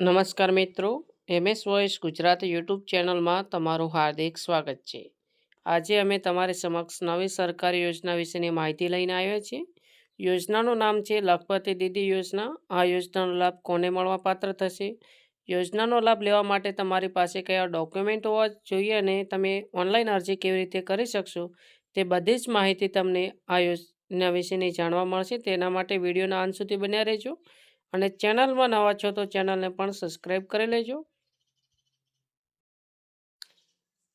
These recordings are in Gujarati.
નમસ્કાર મિત્રો, એમએસ વોઇસ ગુજરાત યુટ્યુબ ચેનલમાં તમારું હાર્દિક સ્વાગત છે. આજે અમે તમારી સમક્ષ નવી સરકારી યોજના વિશેની માહિતી લઈને આવ્યા છીએ. યોજનાનું નામ છે લખપતિ દીદી યોજના. આ યોજનાનો લાભ કોને મળવા પાત્ર થશે? યોજનાનો લાભ લેવા માટે તમારી પાસે કયા ડોક્યુમેન્ટ હોવા જોઈએ અને તમે ઓનલાઈન અરજી કેવી રીતે કરી શકશો? તે બધી જ માહિતી તમને આ યોજના વિશેની જાણવા મળશે. તેના માટે વિડીયોના અંત સુધી બન્યા રહેજો. અને ચેનલમાં નવા છો તો ચેનલને પણ સબસ્ક્રાઈબ કરી લેજો.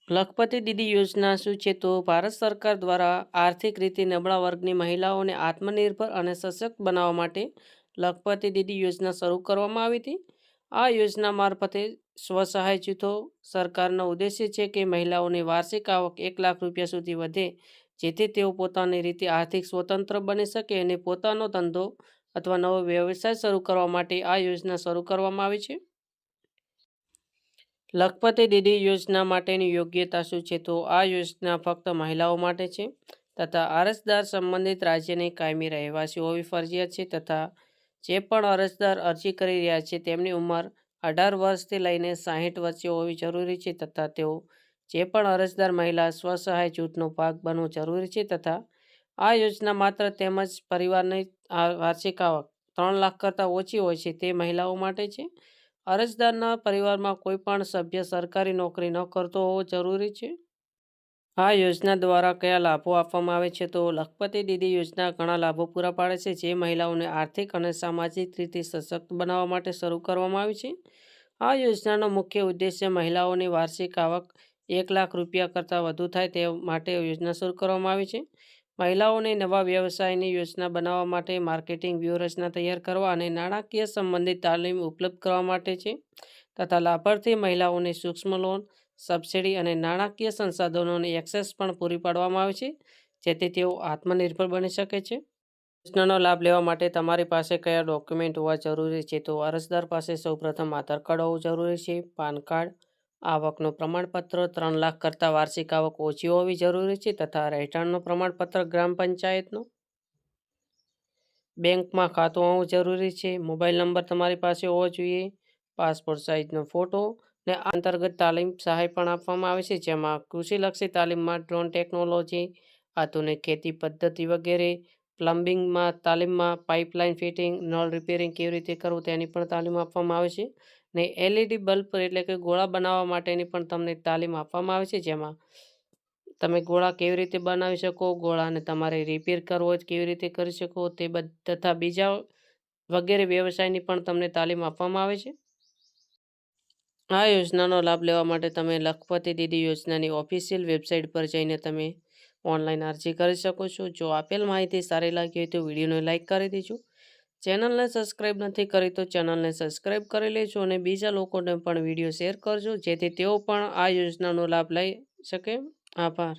લખપતિ દીદી યોજના શું છે તો ભારત સરકાર દ્વારા આર્થિક રીતે નબળા વર્ગની મહિલાઓને આત્મનિર્ભર અને સશક્ત બનાવવા માટે લખપતિ દીદી યોજના શરૂ કરવામાં આવી હતી. આ યોજના મારફતે સ્વસહાય જૂથો સરકારનો ઉદ્દેશ્ય છે કે મહિલાઓની વાર્ષિક આવક એક લાખ રૂપિયા સુધી વધે, જેથી તેઓ પોતાની રીતે આર્થિક સ્વતંત્ર બની શકે અને પોતાનો ધંધો અથવા નવો વ્યવસાય શરૂ કરવા માટે આ યોજના શરૂ કરવામાં આવી છે? લખપતિ દીદી યોજના માટેની યોગ્યતા શું છે? તો આ યોજના ફક્ત મહિલાઓ માટે છે તથા અરજદાર સંબંધિત રાજ્યની કાયમી રહેવાસી હોવી ફરજિયાત છે તથા જે પણ અરજદાર અરજી કરી રહ્યા છે તેમની ઉંમર અઢાર વર્ષથી લઈને સાહીઠ વચ્ચે હોવી જરૂરી છે તથા તેઓ જે પણ અરજદાર મહિલા સ્વસહાય જૂથનો ભાગ બનવો જરૂરી છે તથા આ યોજના માત્ર તેમજ પરિવારની વાર્ષિક આવક ત્રણ લાખ કરતાં ઓછી હોય છે, તે મહિલાઓ માટે છે? અરજદારના પરિવારમાં કોઈ પણ સભ્ય સરકારી નોકરી ન કરતો હોવો જરૂરી છે? આ યોજના દ્વારા કયા લાભો આપવામાં આવે છે? તો લખપતિ દીદી યોજના ઘણા લાભો પૂરા પાડે છે, જે મહિલાઓને આર્થિક અને સામાજિક રીતે સશક્ત બનાવવા માટે શરૂ કરવામાં આવી છે. આ યોજનાનો મુખ્ય ઉદ્દેશ્ય મહિલાઓની વાર્ષિક આવક એક લાખ રૂપિયા કરતાં વધુ થાય તે માટે યોજના શરૂ કરવામાં આવી છે. મહિલાઓને નવા વ્યવસાયની યોજના બનાવવા માટે માર્કેટિંગ વ્યૂહરચના તૈયાર કરવા અને નાણાકીય સંબંધિત તાલીમ ઉપલબ્ધ કરવા માટે છે. તથા લાભાર્થી મહિલાઓને સૂક્ષ્મ લોન, સબસિડી અને નાણાકીય સંસાધનોની એક્સેસ પણ પૂરી પાડવામાં આવે છે, જેથી તેઓ આત્મનિર્ભર બની શકે છે. યોજનાનો લાભ લેવા માટે તમારી પાસે કયા ડોક્યુમેન્ટ હોવા જરૂરી છે? તો અરજદાર પાસે સૌપ્રથમ આધાર કાર્ડ હોવું જરૂરી છે, પાન કાર્ડ આવકનું પ્રમાણપત્ર ત્રણ લાખ કરતાં વાર્ષિક આવક ઓછી હોવી જરૂરી છે તથા રહેઠાણનું પ્રમાણપત્ર ગ્રામ પંચાયતનું? બેંકમાં ખાતું હોવું જરૂરી છે? મોબાઈલ નંબર તમારી પાસે હોવો જોઈએ? પાસપોર્ટ સાઇઝનો ફોટો ને અંતર્ગત તાલીમ સહાય પણ આપવામાં આવે છે, જેમાં કૃષિલક્ષી તાલીમમાં ડ્રોન ટેકનોલોજી, આધુનિક ખેતી પદ્ધતિ વગેરે પ્લમ્બિંગમાં, તાલીમમાં, પાઇપલાઇન ફિટિંગ, નળ રિપેરિંગ કેવી રીતે કરવું તેની પણ તાલીમ આપવામાં આવે છે. ને એલઈડી બલ્બ એટલે કે ગોળા બનાવવા માટેની પણ તમને તાલીમ આપવામાં આવે છે. જેમાં તમે ગોળા કેવી રીતે બનાવી શકો, ગોળાને તમારે રિપેર કરવો હોય કેવી રીતે કરી શકો તે તથા બીજા વગેરે વ્યવસાયની પણ તમને તાલીમ આપવામાં આવે છે. આ યોજનાનો લાભ લેવા માટે તમે લખપતિ દીદી યોજનાની ઓફિશિયલ વેબસાઇટ પર જઈને તમે ઓનલાઈન અરજી કરી શકો છો. જો આપેલ માહિતી સારી લાગી હોય તો વિડીયોને લાઇક કરી દેજો. ચેનલને સબસ્ક્રાઈબ નથી કરી તો ચેનલને સબસ્ક્રાઈબ કરી લેજો અને બીજા લોકોને પણ વીડિયો શેર કરજો, જેથી તેઓ પણ આ યોજનાનો લાભ લઈ શકે. આભાર.